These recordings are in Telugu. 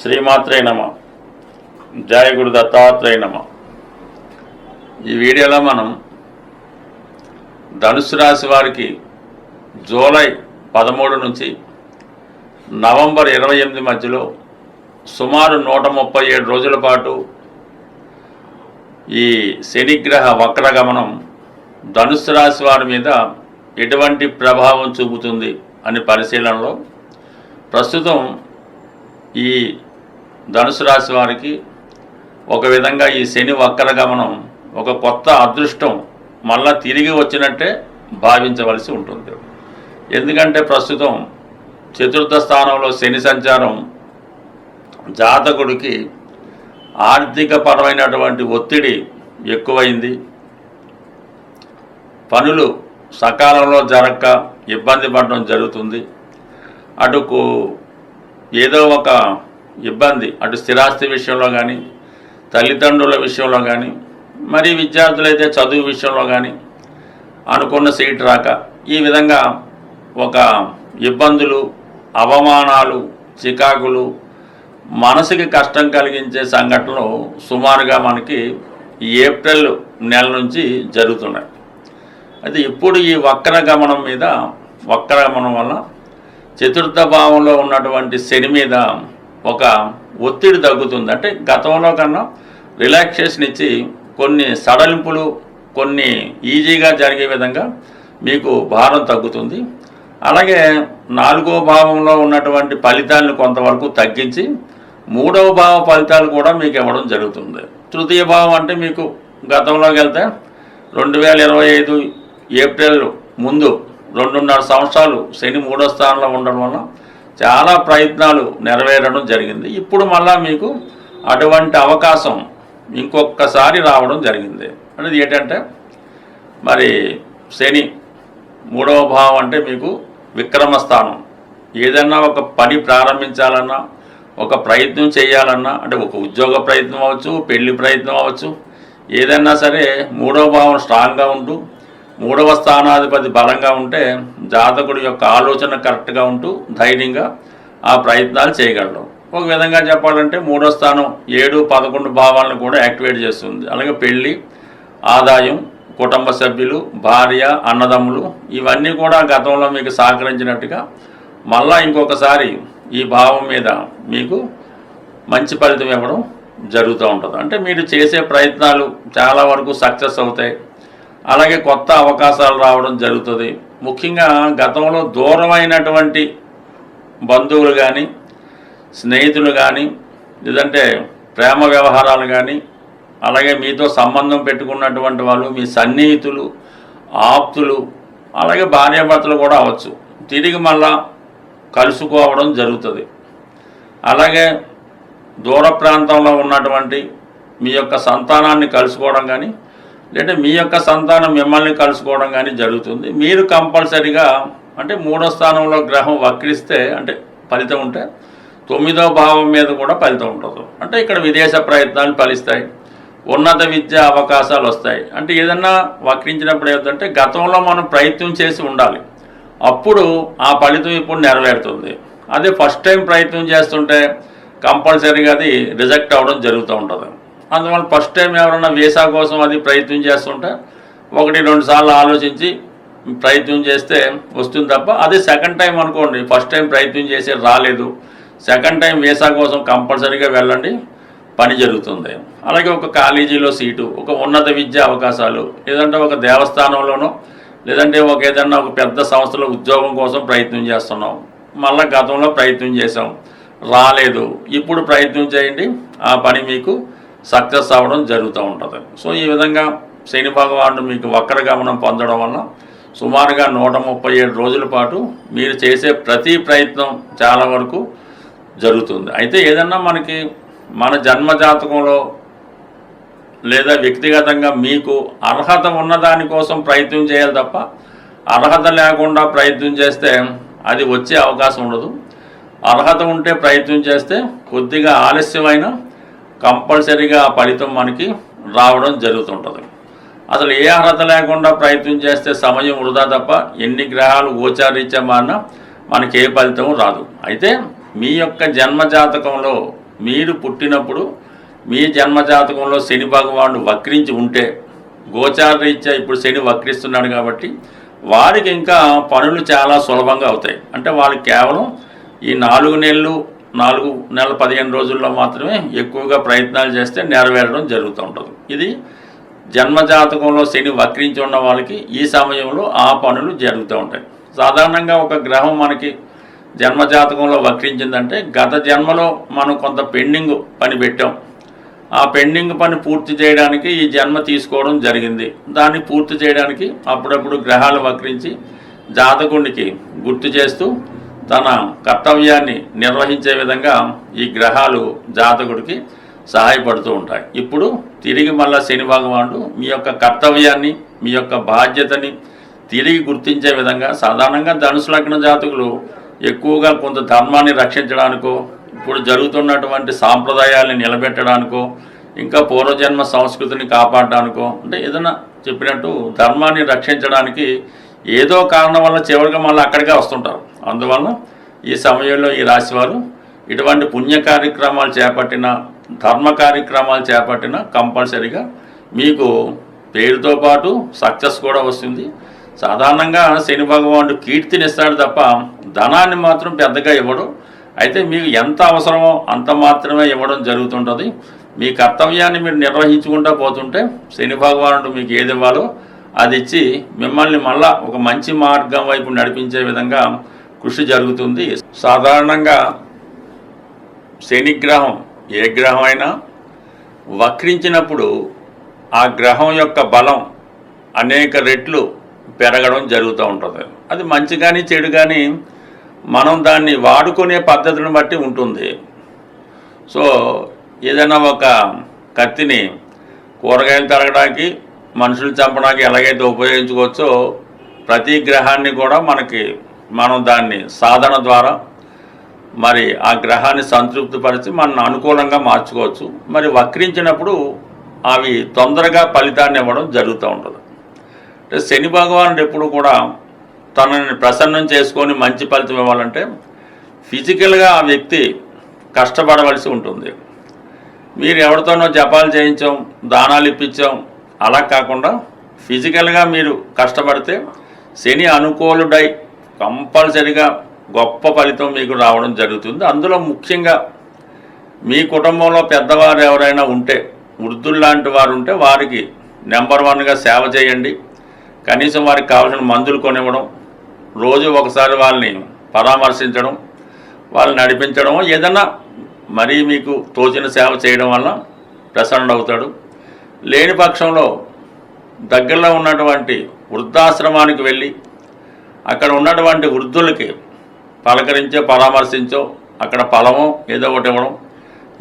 శ్రీమాత్రే నమ. జయ గురు దత్తాత్రేయ నమ. ఈ వీడియోలో మనం ధనుసు రాశి వారికి జూలై పదమూడు నుంచి నవంబర్ ఇరవై ఎనిమిది మధ్యలో సుమారు నూట ముప్పై ఏడు రోజుల పాటు ఈ శనిగ్రహ వక్రగమనం ధనుసు రాశి వారి మీద ఎటువంటి ప్రభావం చూపుతుంది అనే పరిశీలనలో ప్రస్తుతం ఈ ధనుసు రాశి వారికి ఒక విధంగా ఈ శని వక్ర గమనం ఒక కొత్త అదృష్టం మళ్ళా తిరిగి వచ్చినట్టే భావించవలసి ఉంటుంది. ఎందుకంటే ప్రస్తుతం చతుర్థ స్థానంలో శని సంచారం జాతకుడికి ఆర్థిక పరమైనటువంటి ఒత్తిడి ఎక్కువైంది. పనులు సకాలంలో జరగక ఇబ్బంది పడడం జరుగుతుంది. అటుకు ఏదో ఒక ఇబ్బంది. అటు స్థిరాస్తి విషయంలో కానీ తల్లిదండ్రుల విషయంలో కానీ మరి విద్యార్థులైతే చదువు విషయంలో కానీ అనుకున్న సీట్ రాక ఈ విధంగా ఒక ఇబ్బందులు అవమానాలు చికాకులు మనసుకి కష్టం కలిగించే సంఘటనలు సుమారుగా మనకి ఏప్రిల్ నెల నుంచి జరుగుతున్నాయి. అయితే ఇప్పుడు ఈ వక్ర గమనం మీద వక్ర గమనం వల్ల చతుర్థ భావంలో ఉన్నటువంటి శని మీద ఒక ఒత్తిడి తగ్గుతుంది. అంటే గతంలో కన్నా రిలాక్సేషన్ ఇచ్చి కొన్ని సడలింపులు కొన్ని ఈజీగా జరిగే విధంగా మీకు భారం తగ్గుతుంది. అలాగే నాలుగో భావంలో ఉన్నటువంటి ఫలితాలను కొంతవరకు తగ్గించి మూడవ భావ ఫలితాలు కూడా మీకు ఇవ్వడం జరుగుతుంది. తృతీయ భావం అంటే మీకు గతంలోకి వెళ్తే రెండు వేల ఇరవై ఐదు ఏప్రిల్ ముందు రెండున్నర సంవత్సరాలు శని మూడో స్థానంలో ఉండడం వల్ల చాలా ప్రయత్నాలు నెరవేరడం జరిగింది. ఇప్పుడు మళ్ళా మీకు అటువంటి అవకాశం ఇంకొకసారి రావడం జరిగింది. అనేది ఏంటంటే మరి శని మూడవ భావం అంటే మీకు విక్రమ స్థానం ఏదన్నా ఒక పని ప్రారంభించాలన్నా ఒక ప్రయత్నం చేయాలన్నా అంటే ఒక ఉద్యోగ ప్రయత్నం అవ్వచ్చు పెళ్ళి ప్రయత్నం అవ్వచ్చు ఏదైనా సరే మూడవ భావం స్ట్రాంగ్గా ఉంటూ మూడవ స్థానాధిపతి బలంగా ఉంటే జాతకుడి యొక్క ఆలోచన కరెక్ట్గా ఉంటూ ధైర్యంగా ఆ ప్రయత్నాలు చేయగలడం. ఒక విధంగా చెప్పాలంటే మూడో స్థానం ఏడు పదకొండు భావాలను కూడా యాక్టివేట్ చేస్తుంది. అలాగే పెళ్ళి ఆదాయం కుటుంబ సభ్యులు భార్య అన్నదమ్ములు ఇవన్నీ కూడా గతంలో మీకు సహకరించినట్టుగా మళ్ళా ఇంకొకసారి ఈ భావం మీద మీకు మంచి ఫలితం ఇవ్వడం జరుగుతూ ఉంటుంది. అంటే మీరు చేసే ప్రయత్నాలు చాలా వరకు సక్సెస్ అవుతాయి. అలాగే కొత్త అవకాశాలు రావడం జరుగుతుంది. ముఖ్యంగా గతంలో దూరమైనటువంటి బంధువులు కానీ స్నేహితులు కానీ లేదంటే ప్రేమ వ్యవహారాలు కానీ అలాగే మీతో సంబంధం పెట్టుకున్నటువంటి వాళ్ళు మీ సన్నిహితులు ఆప్తులు అలాగే భార్యాభర్తలు కూడా అవ్వచ్చు. తిరిగి మళ్ళా కలుసుకోవడం జరుగుతుంది. అలాగే దూర ప్రాంతంలో ఉన్నటువంటి మీ యొక్క సంతానాన్ని కలుసుకోవడం కానీ లేదంటే మీ యొక్క సంతానం మిమ్మల్ని కలుసుకోవడం కానీ జరుగుతుంది. మీరు కంపల్సరిగా అంటే మూడో స్థానంలో గ్రహం వక్రిస్తే అంటే ఫలితం ఉంటే తొమ్మిదో భావం మీద కూడా ఫలితం ఉంటుంది అంటే ఇక్కడ విదేశ ప్రయత్నాలు ఫలిస్తాయి. ఉన్నత విద్య అవకాశాలు వస్తాయి. అంటే ఏదన్నా వక్రించినప్పుడు ఏమిటంటే గతంలో మనం ప్రయత్నం చేసి ఉండాలి. అప్పుడు ఆ ఫలితం ఇప్పుడు నెరవేరుతుంది. అదే ఫస్ట్ టైం ప్రయత్నం చేస్తుంటే కంపల్సరీగా అది రిజెక్ట్ అవ్వడం జరుగుతూ ఉంటుంది. అందువల్ల ఫస్ట్ టైం ఎవరైనా వీసా కోసం అది ప్రయత్నం చేస్తుంటే ఒకటి రెండు సార్లు ఆలోచించి ప్రయత్నం చేస్తే వస్తుంది తప్ప అదే సెకండ్ టైం అనుకోండి ఫస్ట్ టైం ప్రయత్నం చేసి రాలేదు. సెకండ్ టైం వీసా కోసం కంపల్సరీగా వెళ్ళండి పని జరుగుతుంది. అలాగే ఒక కాలేజీలో సీటు ఒక ఉన్నత విద్యా అవకాశాలు లేదంటే ఒక దేవస్థానంలోనో లేదంటే ఒక ఏదన్నా ఒక పెద్ద సంస్థలో ఉద్యోగం కోసం ప్రయత్నం చేస్తున్నాం. మళ్ళీ గతంలో ప్రయత్నం చేసాం రాలేదు. ఇప్పుడు ప్రయత్నం చేయండి ఆ పని మీకు సక్సెస్ అవ్వడం జరుగుతూ ఉంటుంది. సో ఈ విధంగా శని భగవానుడు మీకు వక్ర గమనం పొందడం వల్ల సుమారుగా నూట ముప్పై ఏడు రోజుల పాటు మీరు చేసే ప్రతి ప్రయత్నం చాలా వరకు జరుగుతుంది. అయితే ఏదన్నా మనకి మన జన్మ జాతకంలో లేదా వ్యక్తిగతంగా మీకు అర్హత ఉన్నదాని కోసం ప్రయత్నం చేయాలి తప్ప అర్హత లేకుండా ప్రయత్నం చేస్తే అది వచ్చే అవకాశం ఉండదు. అర్హత ఉంటే ప్రయత్నం చేస్తే కొద్దిగా ఆలస్యమైన కంపల్సరీగా ఆ ఫలితం మనకి రావడం జరుగుతుంటుంది. అసలు ఏ అర్హత లేకుండా ప్రయత్నం చేస్తే సమయం వృధా తప్ప ఎన్ని గ్రహాలు గోచారీత్యా మారినా మనకి ఏ ఫలితం రాదు. అయితే మీ యొక్క జన్మ జాతకంలో మీరు పుట్టినప్పుడు మీ జన్మజాతకంలో శని భగవానుడు వక్రించి ఉంటే గోచారీత్యా ఇప్పుడు శని వక్రిస్తున్నాడు కాబట్టి వారికి ఇంకా పనులు చాలా సులభంగా అవుతాయి. అంటే వాళ్ళకి కేవలం ఈ నాలుగు నెలలు నాలుగు నెలల పదిహేను రోజుల్లో మాత్రమే ఎక్కువగా ప్రయత్నాలు చేస్తే నెరవేరడం జరుగుతూ ఉంటుంది. ఇది జన్మజాతకంలో శని వక్రించి ఉన్న వాళ్ళకి ఈ సమయంలో ఆ పనులు జరుగుతూ ఉంటాయి. సాధారణంగా ఒక గ్రహం మనకి జన్మజాతకంలో వక్రించిందంటే గత జన్మలో మనం కొంత పెండింగ్ పని పెట్టాం. ఆ పెండింగ్ పని పూర్తి చేయడానికి ఈ జన్మ తీసుకోవడం జరిగింది. దాన్ని పూర్తి చేయడానికి అప్పుడప్పుడు గ్రహాలు వక్రించి జాతకుడికి గుర్తు చేస్తూ తన కర్తవ్యాన్ని నిర్వహించే విధంగా ఈ గ్రహాలు జాతకుడికి సహాయపడుతూ ఉంటాయి. ఇప్పుడు తిరిగి మళ్ళా శని భగవానుడు మీ యొక్క కర్తవ్యాన్ని మీ యొక్క బాధ్యతని తిరిగి గుర్తించే విధంగా సాధారణంగా ధనుసు లగ్న జాతకులు ఎక్కువగా కొంత ధర్మాన్ని రక్షించడానికో ఇప్పుడు జరుగుతున్నటువంటి సాంప్రదాయాల్ని నిలబెట్టడానికో ఇంకా పూర్వజన్మ సంస్కృతిని కాపాడడానికో అంటే ఏదైనా చెప్పినట్టు ధర్మాన్ని రక్షించడానికి ఏదో కారణం వల్ల చివరిగా మళ్ళీ అక్కడికే వస్తుంటారు. అందువల్ల ఈ సమయంలో ఈ రాశి వారు ఇటువంటి పుణ్య కార్యక్రమాలు చేపట్టిన ధర్మ కార్యక్రమాలు చేపట్టిన కంపల్సరీగా మీకు పేరుతో పాటు సక్సెస్ కూడా వస్తుంది. సాధారణంగా శని భగవానుడు కీర్తినిస్తాడు తప్ప ధనాన్ని మాత్రం పెద్దగా ఇవ్వడు. అయితే మీకు ఎంత అవసరమో అంత మాత్రమే ఇవ్వడం జరుగుతుంటుంది. మీ కర్తవ్యాన్ని మీరు నిర్వహించుకుంటూ పోతుంటే శని భగవానుడు మీకు ఏది ఇవ్వాలో అది ఇచ్చి మిమ్మల్ని మళ్ళా ఒక మంచి మార్గం వైపు నడిపించే విధంగా కృషి జరుగుతుంది. సాధారణంగా శని గ్రహం ఏ గ్రహం అయినా వక్రించినప్పుడు ఆ గ్రహం యొక్క బలం అనేక రెట్లు పెరగడం జరుగుతూ ఉంటుంది. అది మంచి కానీ చెడు కానీ మనం దాన్ని వాడుకునే పద్ధతిని బట్టి ఉంటుంది. సో ఏదైనా ఒక కత్తిని కూరగాయలు తరగడానికి మనుషులు చంపడానికి ఎలాగైతే ఉపయోగించుకోవచ్చో ప్రతి గ్రహాన్ని కూడా మనకి మనం దాన్ని సాధన ద్వారా మరి ఆ గ్రహాన్ని సంతృప్తిపరిచి మన అనుకూలంగా మార్చుకోవచ్చు. మరి వక్రించినప్పుడు అవి తొందరగా ఫలితాన్ని ఇవ్వడం జరుగుతూ ఉంటుంది. అంటే శని భగవానుడు ఎప్పుడు కూడా తనని ప్రసన్నం చేసుకొని మంచి ఫలితం ఇవ్వాలంటే ఫిజికల్గా ఆ వ్యక్తి కష్టపడవలసి ఉంటుంది. మీరు ఎవరితోనో జపాలు చేయించాం దానాలు ఇప్పించాం అలా కాకుండా ఫిజికల్గా మీరు కష్టపడితే శని అనుకూలుడై కంపల్సరిగా గొప్ప ఫలితం మీకు రావడం జరుగుతుంది. అందులో ముఖ్యంగా మీ కుటుంబంలో పెద్దవారు ఎవరైనా ఉంటే వృద్ధులు లాంటి వారు ఉంటే వారికి నెంబర్ వన్గా సేవ చేయండి. కనీసం వారికి కావాల్సిన మందులు కొనివ్వడం రోజు ఒకసారి వాళ్ళని పరామర్శించడం వాళ్ళని నడిపించడం ఏదన్నా మరీ మీకు తోచిన సేవ చేయడం వల్ల ప్రసన్నుడు అవుతాడు. లేని పక్షంలో దగ్గరలో ఉన్నటువంటి వృద్ధాశ్రమానికి వెళ్ళి అక్కడ ఉన్నటువంటి వృద్ధులకి పలకరించో పరామర్శించో అక్కడ ఫలమో ఏదో ఒకటి ఇవ్వడం.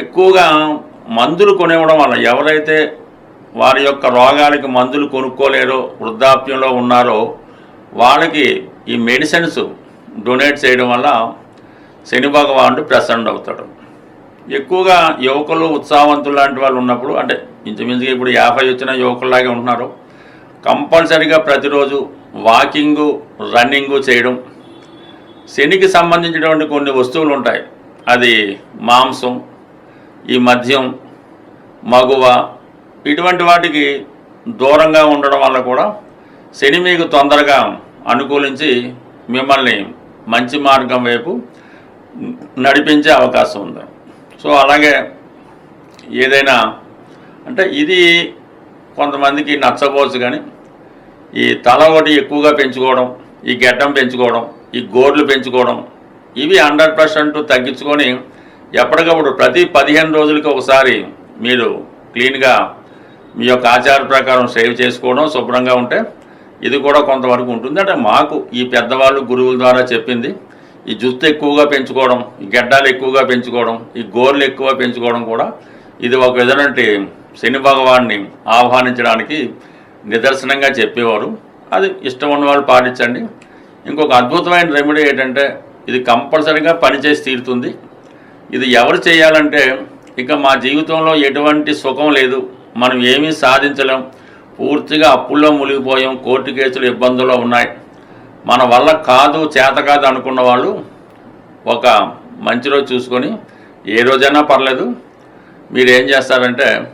ఎక్కువగా మందులు కొనివ్వడం వల్ల ఎవరైతే వారి యొక్క రోగాలకి మందులు కొనుక్కోలేరో వృద్ధాప్యంలో ఉన్నారో వాళ్ళకి ఈ మెడిసిన్స్ డొనేట్ చేయడం వల్ల శని భగవానుడు ప్రసన్న అవుతాడు. ఎక్కువగా యువకులు ఉత్సాహవంతులు లాంటి వాళ్ళు ఉన్నప్పుడు అంటే ఇంచుమించుగా ఇప్పుడు యాభై వచ్చిన యువకుల్లాగే ఉంటున్నారు. కంపల్సరీగా ప్రతిరోజు వాకింగు రన్నింగు చేయడం. శనికి సంబంధించినటువంటి కొన్ని వస్తువులు ఉంటాయి అది మాంసం ఈ మద్యం మగువ ఇటువంటి వాటికి దూరంగా ఉండడం వల్ల కూడా శని మీకు తొందరగా అనుకూలించి మిమ్మల్ని మంచి మార్గం వైపు నడిపించే అవకాశం ఉంది. సో అలాగే ఏదైనా అంటే ఇది కొంతమందికి నచ్చబోచ్చు కానీ ఈ తల ఒకటి ఎక్కువగా పెంచుకోవడం ఈ గెడ్డం పెంచుకోవడం ఈ గోర్లు పెంచుకోవడం ఇవి హండ్రెడ్ పర్సెంట్ తగ్గించుకొని ఎప్పటికప్పుడు ప్రతి పదిహేను రోజులకి ఒకసారి మీరు క్లీన్గా మీ యొక్క ఆచార ప్రకారం సేవ్ చేసుకోవడం శుభ్రంగా ఉంటే ఇది కూడా కొంతవరకు ఉంటుంది. అంటే మాకు ఈ పెద్దవాళ్ళు గురువుల ద్వారా చెప్పింది ఈ జుత్తు ఎక్కువగా పెంచుకోవడం ఈ గడ్డాలు ఎక్కువగా పెంచుకోవడం ఈ గోర్లు ఎక్కువ పెంచుకోవడం కూడా ఇది ఒక విధమైనటువంటి శని భగవాన్ని ఆహ్వానించడానికి నిదర్శనంగా చెప్పేవారు. అది ఇష్టం ఉన్న వాళ్ళు పాటించండి. ఇంకొక అద్భుతమైన రెమెడీ ఏంటంటే ఇది కంపల్సరీగా పనిచేసి తీరుతుంది. ఇది ఎవరు చేయాలంటే ఇక మా జీవితంలో ఎటువంటి సుఖం లేదు. మనం ఏమీ సాధించలేం. పూర్తిగా అప్పుల్లో మునిగిపోయాం. కోర్టు కేసులు ఇబ్బందుల్లో ఉన్నాయి. మన వల్ల కాదు చేత కాదు అనుకున్న వాళ్ళు ఒక మంచి రోజు చూసుకొని ఏ రోజైనా పర్లేదు. మీరు ఏం చేస్తారంటే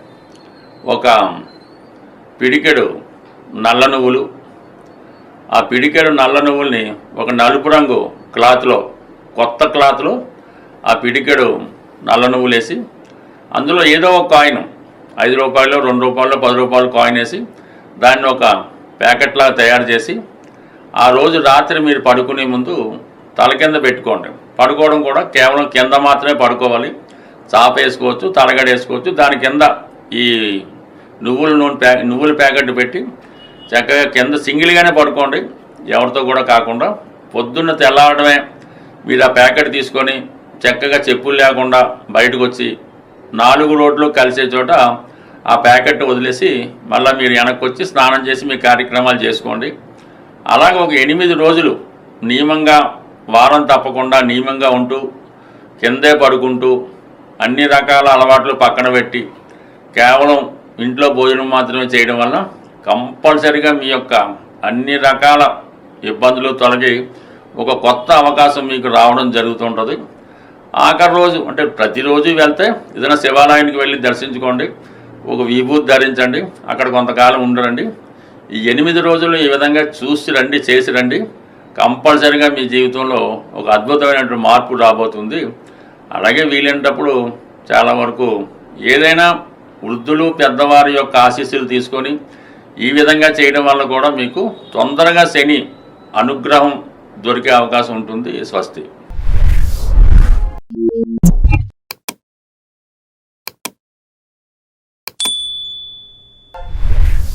ఒక పిడికెడు నల్ల నువ్వులు. ఆ పిడికెడు నల్ల నువ్వుల్ని ఒక నలుపు రంగు క్లాత్లో కొత్త క్లాత్లో ఆ పిడికెడు నల్ల నువ్వులు వేసి అందులో ఏదో ఒక కాయిన్ ఐదు రూపాయలు రెండు రూపాయలు పది రూపాయలు కాయిన్ వేసి దాన్ని ఒక ప్యాకెట్లా తయారు చేసి ఆ రోజు రాత్రి మీరు పడుకునే ముందు తల కింద పెట్టుకోండి. పడుకోవడం కూడా కేవలం కింద మాత్రమే పడుకోవాలి. చాప వేసుకోవచ్చు తలగడ వేసుకోవచ్చు దాని కింద ఈ నువ్వుల నూనె ప్యా నువ్వుల ప్యాకెట్ పెట్టి చక్కగా కింద సింగిల్గానే పడుకోండి. ఎవరితో కూడా కాకుండా పొద్దున్న తెల్లవడమే మీరు ఆ ప్యాకెట్ తీసుకొని చక్కగా చెప్పులు లేకుండా బయటకు వచ్చి నాలుగు రోడ్లు కలిసే చోట ఆ ప్యాకెట్ వదిలేసి మళ్ళీ మీరు వెనక్కి వచ్చి స్నానం చేసి మీ కార్యక్రమాలు చేసుకోండి. అలాగే ఒక ఎనిమిది రోజులు నియమంగా వారం తప్పకుండా నియమంగా ఉంటూ కిందే పడుకుంటూ అన్ని రకాల అలవాట్లు పక్కన పెట్టి కేవలం ఇంట్లో భోజనం మాత్రమే చేయడం వల్ల కంపల్సరిగా మీ యొక్క అన్ని రకాల ఇబ్బందులు తొలగి ఒక కొత్త అవకాశం మీకు రావడం జరుగుతుంటుంది. ఆఖరి రోజు అంటే ప్రతిరోజు వెళ్తే ఏదైనా శివాలయానికి వెళ్ళి దర్శించుకోండి. ఒక విభూతి ధరించండి. అక్కడ కొంతకాలం ఉండరండి. ఈ ఎనిమిది రోజులు ఈ విధంగా చూసి రండి చేసి రండి. కంపల్సరిగా మీ జీవితంలో ఒక అద్భుతమైనటువంటి మార్పు రాబోతుంది. అలాగే వీలైనప్పుడు చాలా వరకు ఏదైనా వృద్ధులు పెద్దవారి యొక్క ఆశీస్సులు తీసుకొని ఈ విధంగా చేయడం వల్ల కూడా మీకు తొందరగా శని అనుగ్రహం దొరికే అవకాశం ఉంటుంది స్వస్తి.